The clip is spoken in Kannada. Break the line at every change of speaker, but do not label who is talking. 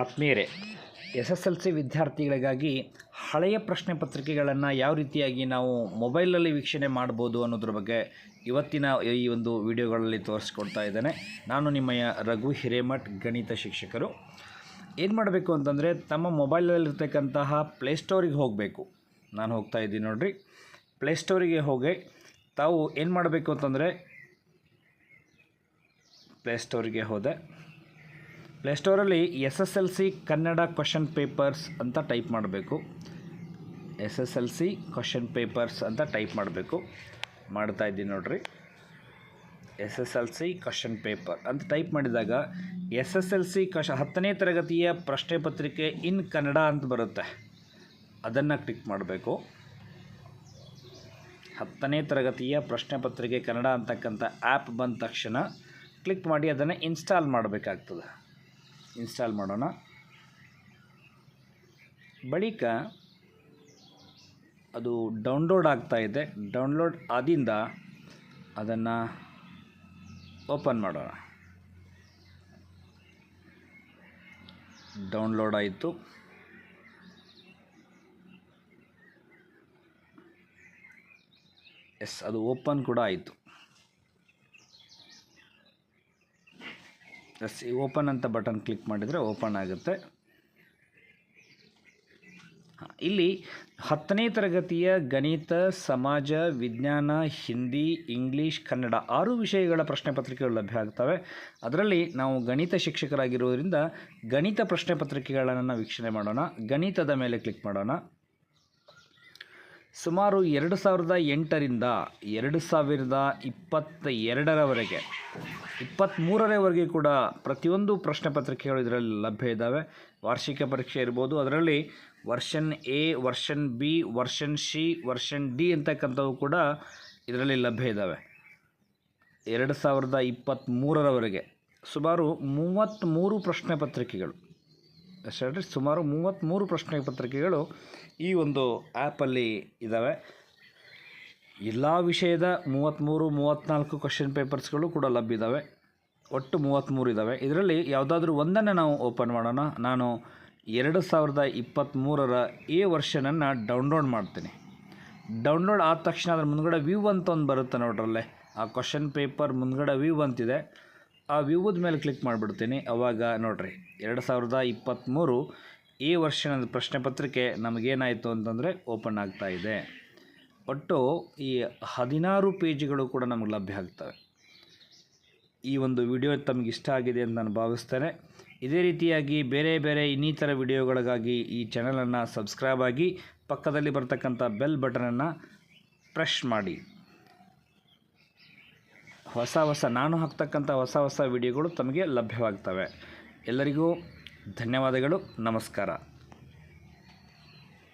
ಆತ್ಮೀಯರೇ ಎಸ್ ಎಸ್ ಎಲ್ ಸಿ ವಿದ್ಯಾರ್ಥಿಗಳಿಗಾಗಿ ಹಳೆಯ ಪ್ರಶ್ನೆ ಪತ್ರಿಕೆಗಳನ್ನು ಯಾವ ರೀತಿಯಾಗಿ ನಾವು ಮೊಬೈಲಲ್ಲಿ ವೀಕ್ಷಣೆ ಮಾಡ್ಬೋದು ಅನ್ನೋದ್ರ ಬಗ್ಗೆ ಇವತ್ತಿನ ಈ ಒಂದು ವಿಡಿಯೋಗಳಲ್ಲಿ ತೋರಿಸ್ಕೊಡ್ತಾ ಇದ್ದೇನೆ. ನಾನು ನಿಮ್ಮಯ ರಘು ಹಿರೇಮಠ್, ಗಣಿತ ಶಿಕ್ಷಕರು. ಏನು ಮಾಡಬೇಕು ಅಂತಂದರೆ, ತಮ್ಮ ಮೊಬೈಲಲ್ಲಿರ್ತಕ್ಕಂತಹ ಪ್ಲೇಸ್ಟೋರಿಗೆ ಹೋಗಬೇಕು. ನಾನು ಹೋಗ್ತಾ ಇದ್ದೀನಿ ನೋಡಿರಿ. ಪ್ಲೇಸ್ಟೋರಿಗೆ ಹೋಗಿ ತಾವು ಏನು ಮಾಡಬೇಕು ಅಂತಂದರೆ ಪ್ಲೇಸ್ಟೋರಿಗೆ ಹೋದೆ. ಪ್ಲೇಸ್ಟೋರಲ್ಲಿ S S L C Kannada question papers ಅಂತ ಟೈಪ್ ಮಾಡಬೇಕು. S S L C question papers ಅಂತ ಟೈಪ್ ಮಾಡಬೇಕು. ಮಾಡ್ತಾ ಇದ್ದೀನಿ ನೋಡಿರಿ. S S L C question paper ಅಂತ ಟೈಪ್ ಮಾಡಿದಾಗ ಎಸ್ ಎಸ್ ಎಲ್ ಸಿ ಕ್ವಶ ಹತ್ತನೇ ತರಗತಿಯ ಪ್ರಶ್ನೆ ಪತ್ರಿಕೆ ಇನ್ ಕನ್ನಡ ಅಂತ ಬರುತ್ತೆ. ಅದನ್ನು ಕ್ಲಿಕ್ ಮಾಡಬೇಕು. ಹತ್ತನೇ ತರಗತಿಯ ಪ್ರಶ್ನೆ ಪತ್ರಿಕೆ ಕನ್ನಡ ಅಂತಕ್ಕಂಥ ಆ್ಯಪ್ ಬಂದ ತಕ್ಷಣ ಕ್ಲಿಕ್ ಮಾಡಿ ಅದನ್ನು ಇನ್ಸ್ಟಾಲ್ ಮಾಡಬೇಕಾಗ್ತದೆ. ಇನ್ಸ್ಟಾಲ್ ಮಾಡೋಣ. ಬಳಿಕ ಅದು ಡೌನ್ಲೋಡ್ ಆಗ್ತಾ ಇದೆ. ಡೌನ್ಲೋಡ್ ಆದಿಂದ ಅದನ್ನು ಓಪನ್ ಮಾಡೋಣ. ಡೌನ್ಲೋಡ್ ಆಯಿತು. ಎಸ್, ಅದು ಓಪನ್ ಕೂಡ ಆಯಿತು. ಎಸ್ ಓಪನ್ ಅಂತ ಬಟನ್ ಕ್ಲಿಕ್ ಮಾಡಿದರೆ ಓಪನ್ ಆಗುತ್ತೆ. ಇಲ್ಲಿ ಹತ್ತನೇ ತರಗತಿಯ ಗಣಿತ, ಸಮಾಜ, ವಿಜ್ಞಾನ, ಹಿಂದಿ, ಇಂಗ್ಲೀಷ್, ಕನ್ನಡ ಆರು ವಿಷಯಗಳ ಪ್ರಶ್ನೆ ಪತ್ರಿಕೆಗಳು ಲಭ್ಯ ಆಗ್ತವೆ. ಅದರಲ್ಲಿ ನಾವು ಗಣಿತ ಶಿಕ್ಷಕರಾಗಿರುವುದರಿಂದ ಗಣಿತ ಪ್ರಶ್ನೆ ಪತ್ರಿಕೆಗಳನ್ನು ವೀಕ್ಷಣೆ ಮಾಡೋಣ. ಗಣಿತದ ಮೇಲೆ ಕ್ಲಿಕ್ ಮಾಡೋಣ. ಸುಮಾರು ಎರಡು ಸಾವಿರದ ಎಂಟರಿಂದ ಎರಡು ಸಾವಿರದ ಇಪ್ಪತ್ತ ಎರಡರವರೆಗೆ ಇಪ್ಪತ್ತ್ಮೂರರವರೆಗೆ ಕೂಡ ಪ್ರತಿಯೊಂದು ಪ್ರಶ್ನೆ ಪತ್ರಿಕೆಗಳು ಇದರಲ್ಲಿ ಲಭ್ಯ ಇದ್ದಾವೆ. ವಾರ್ಷಿಕ ಪರೀಕ್ಷೆ ಇರ್ಬೋದು. ಅದರಲ್ಲಿ version A, version B, version C, version D ಅಂತಕ್ಕಂಥವು ಕೂಡ ಇದರಲ್ಲಿ ಲಭ್ಯ ಇದ್ದಾವೆ. ಎರಡು ಸಾವಿರದ ಇಪ್ಪತ್ತ್ಮೂರರವರೆಗೆ ಸುಮಾರು ಮೂವತ್ತ್ಮೂರು ಪ್ರಶ್ನೆ ಪತ್ರಿಕೆಗಳು. ಹೇಳ್ರಿ, ಸುಮಾರು ಮೂವತ್ತ್ಮೂರು ಪ್ರಶ್ನೆ ಪತ್ರಿಕೆಗಳು ಈ ಒಂದು ಆ್ಯಪಲ್ಲಿ ಇದ್ದಾವೆ ಎಲ್ಲ ವಿಷಯದ ಮೂವತ್ತ್ಮೂರು ಮೂವತ್ತ್ನಾಲ್ಕು ಕ್ವಶನ್ ಪೇಪರ್ಸ್ಗಳು ಕೂಡ ಲಭ್ಯ ಇದ್ದಾವೆ ಒಟ್ಟು ಮೂವತ್ತ್ಮೂರು ಇದ್ದಾವೆ ಇದರಲ್ಲಿ ಯಾವುದಾದ್ರೂ ಒಂದನ್ನು ನಾವು ಓಪನ್ ಮಾಡೋಣ. ನಾನು ಎರಡು ಸಾವಿರದ ಇಪ್ಪತ್ತ್ಮೂರರ ಎ ವರ್ಷನನ್ನು ಡೌನ್ಲೋಡ್ ಮಾಡ್ತೀನಿ. ಡೌನ್ಲೋಡ್ ಆದ ತಕ್ಷಣ ಅದ್ರ ಮುಂದ್ಗಡೆ ವ್ಯೂ ಅಂತ ಒಂದು ಬರುತ್ತೆ ನೋಡ್ರಲ್ಲೇ. ಆ ಕ್ವಶನ್ ಪೇಪರ್ ಮುಂದ್ಗಡೆ ವ್ಯೂ ಅಂತಿದೆ. ಆ ವ್ಯೂದ ಮೇಲೆ ಕ್ಲಿಕ್ ಮಾಡಿಬಿಡ್ತೀನಿ. ಅವಾಗ ನೋಡ್ರಿ, ಎರಡು ಸಾವಿರದ ಇಪ್ಪತ್ತ್ಮೂರು ಈ ವರ್ಷದ ಪ್ರಶ್ನೆ ಪತ್ರಿಕೆ ನಮಗೇನಾಯಿತು ಅಂತಂದರೆ ಓಪನ್ ಆಗ್ತಾ ಇದೆ. ಒಟ್ಟು ಈ ಹದಿನಾರು ಪೇಜ್ಗಳು ಕೂಡ ನಮಗೆ ಲಭ್ಯ ಆಗ್ತವೆ. ಈ ಒಂದು ವಿಡಿಯೋ ತಮಗೆ ಇಷ್ಟ ಆಗಿದೆ ಅಂತ ನಾನು ಭಾವಿಸ್ತೇನೆ. ಇದೇ ರೀತಿಯಾಗಿ ಬೇರೆ ಬೇರೆ ಇನ್ನಿತರ ವಿಡಿಯೋಗಳಿಗಾಗಿ ಈ ಚಾನಲನ್ನು ಸಬ್ಸ್ಕ್ರೈಬ್ ಆಗಿ ಪಕ್ಕದಲ್ಲಿ ಬರ್ತಕ್ಕಂಥ ಬೆಲ್ ಬಟನನ್ನು ಪ್ರೆಶ್ ಮಾಡಿ. ಹೊಸ ಹೊಸ ನಾನು ಹಾಕ್ತಕ್ಕಂಥ ಹೊಸ ಹೊಸ ವಿಡಿಯೋಗಳು ತಮಗೆ ಲಭ್ಯವಾಗ್ತವೆ. ಎಲ್ಲರಿಗೂ ಧನ್ಯವಾದಗಳು ನಮಸ್ಕಾರ.